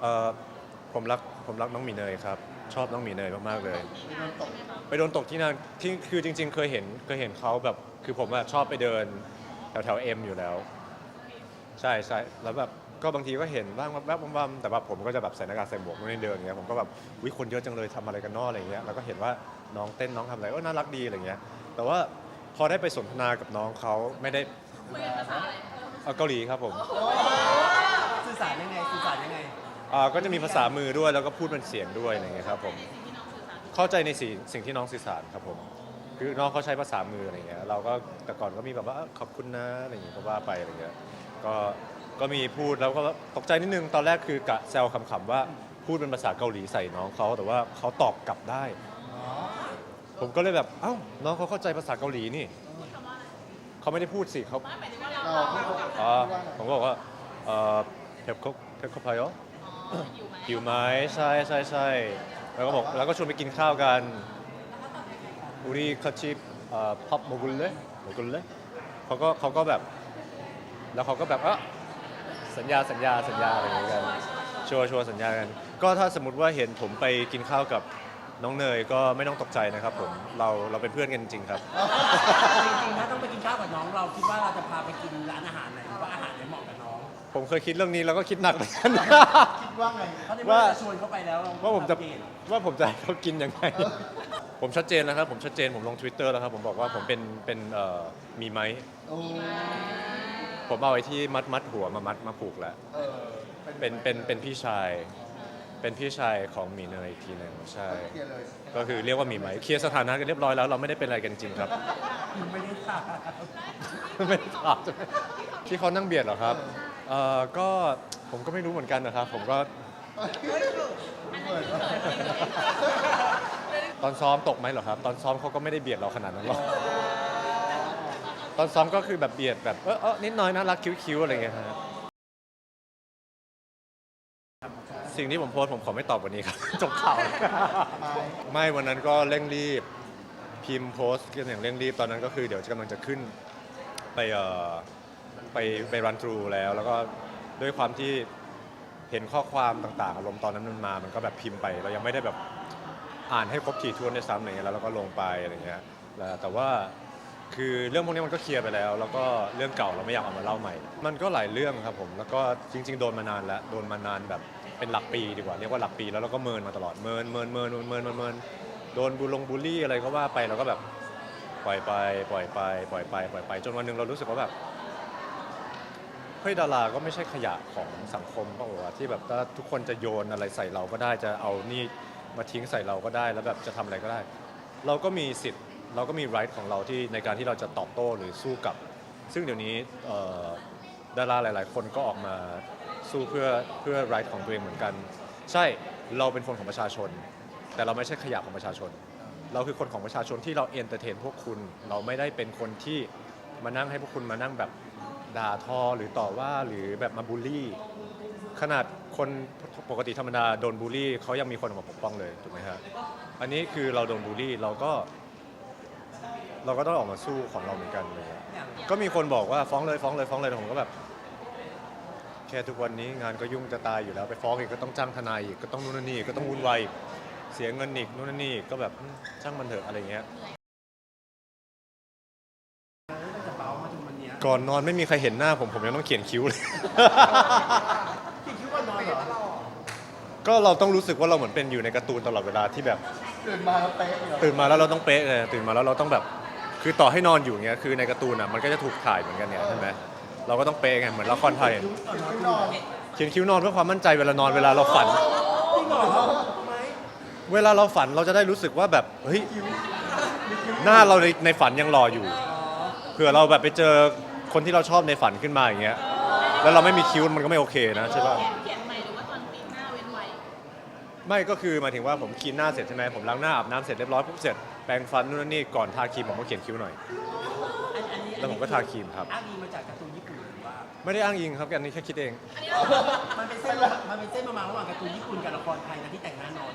เอ่อผมรักผมรักน้องหมีเนยครับ ชอบน้องหมีเนยมากๆเลย ไปโดนตกที่นั่นที่คือจริง ๆ เคยเห็นเคยเห็นเขาแบบคือผมอะชอบไปเดินแถวแถวเอ็มอยู่แล้ว ใช่ใช่แล้วแบบก็บางทีก็เห็นบ้างแวบๆบ้างๆแต่ว่าผมก็จะแบบใส่หน้ากากใส่หมวกไม่ได้เดินอย่างเงี้ยผมก็แบบวิคนเยอะจังเลยทำอะไรกันเนออะไรเงี้ยแล้วก็เห็นว่าน้องเต้นน้องทำอะไรก็น่ารักดีอะไรเงี้ย แต่ว่าพอได้ไปสนทนากับน้องเขาไม่ได้เอ่อเกาหลีครับผม สื่อสารยังไงสื่อสารยังไง อ่าก็จะมีภาษามือด้วยแล้วก็พูดเป็นเสียงด้วยอะไรเงี้ยครับผมเข้าใจในสิ่งสิ่งที่น้องสื่อสารครับผมคือน้องเขาใช้ภาษามืออะไรเงี้ยเราก็แต่ก่อนก็มีแบบว่าเอ้อขอบคุณนะอะไรอย่างเงี้ยก็ว่าไปอะไรเงี้ยก็ก็มีพูดแล้วก็ตกใจนิดนึงตอนแรกคือกะแซวขำๆว่าพูดเป็นภาษาเกาหลีใส่น้องเขาแต่ว่าเขาตอบกลับได้ ผมก็เลยแบบเอ้าน้องเขาเข้าใจภาษาเกาหลีนี่เขาไม่ได้พูดสิเขาเราพูดว่าอ๋อผมก็บอกว่าเอ่อเพปโคเพปโคพายอ หิวไหมใช่ใช่ใช่แล้วก็บอกแล้วก็ชวนไปกินข้าวกันอุริคาชิพับโมกุลเลยโมกุลเลยเขาก็เขาก็แบบ แล้วเขาก็แบบเอะสัญญาสัญญาสัญญาอะไรอย่างเงี้ยกันชัวร์ชัวร์สัญญากัน ก็ถ้าสมมติว่าเห็นผมไปกินข้าวกับน้องเนยก็ไม่ต้องตกใจนะครับผมเราเราเป็นเพื่อนกันจริงๆครับ จริงๆถ้าต้องไปกินข้าวกับน้องเราคิดว่าเราจะพาไปกินร้านอาหารไหนหรือว่าอาหารไหนเหมาะกับน้อง ผมเคยคิดเรื่องนี้แล้วก็คิดหนักเหมือนกัน คิดว่าไงเพราะในเมื่อว่าเราชวนเขาไปแล้วเราว่าผมจะเปลี่ยนว่าผมจะให้เขากินยังไง ผมชัดเจนนะครับ ผมชัดเจนผมลง Twitter แล้วครับผมบอกว่าผมเป็นเป็นเอ่อมีไหมโอ้ผมเอาไอ้ที่มัดมัดหัวมามัดมาผูกแล้ว เออเป็นเป็นเป็นพี่ชาย เป็นพี่ชายของหมีเนยอีกทีหนึ่งใช่ เคลียร์เลยก็คือเรียกว่าหมีไหมเคลียร์สถานะกันเรียบร้อยแล้วเราไม่ได้เป็นอะไรกันจริงครับ ไม่ได้ถามไม่ได้ถามใช่ไหมที่เขานั่งเบียดเหรอครับ เอ่อก็ผมก็ไม่รู้เหมือนกันนะครับ ผมก็เปิดว่าตอนซ้อมตกไหมเหรอครับ ตอนซ้อมเขาก็ไม่ได้เบียดเราขนาดนั้นหรอกตอนซ้อมก็คือแบบเบียดแบบเออเออนิดหน้อยน่ารักคิ้วๆอะไรเงี้ยครับสิ่งที่ผมโพสต์ผมขอไม่ตอบวันนี้ครับ จบข่าวไม่วันนั้นก็เร่งรีบพิมพ์โพสต์กันอย่างเร่งรีบตอนนั้นก็คือเดี๋ยวกำลังจะขึ้นไปเอ่อ ไปไปรันทรูแล้ว แล้วก็ด้วยความที่เห็นข้อความต่างๆอารมณ์ตอนนั้นมันมา มันก็แบบพิมพ์ไป เรายังไม่ได้แบบอ่านให้ครบถี่ถ้วนในซ้ำอะไรเงี้ยแล้วเราก็ลงไปอะไรเงี้ยแล้วแต่ว่าคือเรื่องพวกนี้มันก็เคลียร์ไปแล้ว แล้วก็เรื่องเก่าเราไม่อยากเอามาเล่าใหม่ มันก็หลายเรื่องครับผม แล้วก็จริง ๆ โดนมานานแล้วโดนมานานแบบเป็นหลักปีดีกว่าเรียกว่าหลักปีแล้วเราก็เมินมาตลอดเมินเมินเมินเมินเมินเมินเมินโดนบูลงบูลลี่อะไรก็ว่าไปเราก็แบบปล่อยไปปล่อยไปปล่อยไปปล่อยไปจนวันหนึ่งเรารู้สึกว่าแบบ เฮ้ยดาราก็ไม่ใช่ขยะของสังคมเปล่าวะที่แบบถ้าทุกคนจะโยนอะไรใส่เราก็ได้จะเอานี่มาทิ้งใส่เราก็ได้แล้วแบบจะทำอะไรก็ได้ เราก็มีสิทธิ์เราก็มี right ของเราที่ในการที่เราจะตอบโต้หรือสู้กลับ ซึ่งเดี๋ยวนี้เอ่อดาราหลาย ๆ คนก็ออกมาสู้เพื่อเพื่อ right ของตัวเองเหมือนกัน ใช่เราเป็นคนของประชาชน แต่เราไม่ใช่ขยะของประชาชน เราคือคนของประชาชนที่เราเอนเตอร์เทนพวกคุณ เราไม่ได้เป็นคนที่มานั่งให้พวกคุณมานั่งแบบ ด่าทอหรือต่อว่าหรือแบบมาบูลลี่ ขนาดคนปกติธรรมดาโดนบูลลี่เขายังมีคนออกมาปกป้องเลยถูกไหมฮะอันนี้คือเราโดนบูลลี่เราก็ เราก็ต้องออกมาสู้ของเราเหมือนกันเลยอะก็มีคนบอกว่าฟ้องเลยฟ้องเลยฟ้องเลยแต่ผมก็แบบ แค่ทุกวันนี้งานก็ยุ่งจะตายอยู่แล้วไปฟ้องอีกก็ต้องจ้างทนายอีกก็ต้องนู่นนนนี่ก็ต้องวุ่นวายอีกเสียเงินอีกนู่นนนนี่ก็แบบช่างมันเถอะอะไรเงี้ย ตั้งแต่เบามาถึงวันเนี้ย ก่อนนอนไม่มีใครเห็นหน้าผมผมยังต้องเขียนคิ้วเลยพี่คิดว่านอนเหรอก็เราต้องรู้สึกว่าเราเหมือนเป็นอยู่ในการ์ตูนตลอดเวลาที่แบบ ตื่นมาแล้วเป๊ะเลยเหรอตื่นมาแล้วเราต้องเป๊ะเลยตื่นมาแล้วเราต้องแบบ คือต่อให้นอนอยู่เงี้ยคือในการ์ตูนอะมันก็จะถูกถ่ายเหมือนกันเนี่ยใช่ไหมเราก็ต้องเป๊ะไงเหมือนละครไทยคิ้วนอนเขียนคิ้วนอนเพื่อความมั่นใจเวลานอนเวลาเราฝัน จริงเหรอทำไมเวลาเราฝันเราจะได้รู้สึกว่าแบบเฮ้ยหน้าเราในในฝันยังรออยู่เผื่อเราแบบไปเจอ คนที่เราชอบในฝันขึ้นมาอย่างเงี้ยแล้วเราไม่มีคิ้วมันก็ไม่โอเคนะใช่ป่ะเขียนใหม่หรือว่าตอนปีหน้าเว้นไว้ไม่ก็คือหมายถึงว่าผมคลีนหน้าเสร็จใช่ไหมผมล้างหน้าอาบน้ำเสร็จเรียบร้อยปุ๊บเสร็จแปรงฟันนู่นนนนี่ก่อนทาครีมผมก็เขียนคิ้วหน่อย อันอันนี้แล้วผมก็ทาครีมครับ อ้างอิงมาจากการ์ตูนญี่ปุ่นหรือว่า ไม่ได้อ้างอิงครับอันนี้แค่คิดเอง มันเป็นเส้นมันเป็นเส้นประมาณระหว่างการ์ตูนญี่ปุ่นกับละครไทยนะที่แต่งหน้านอน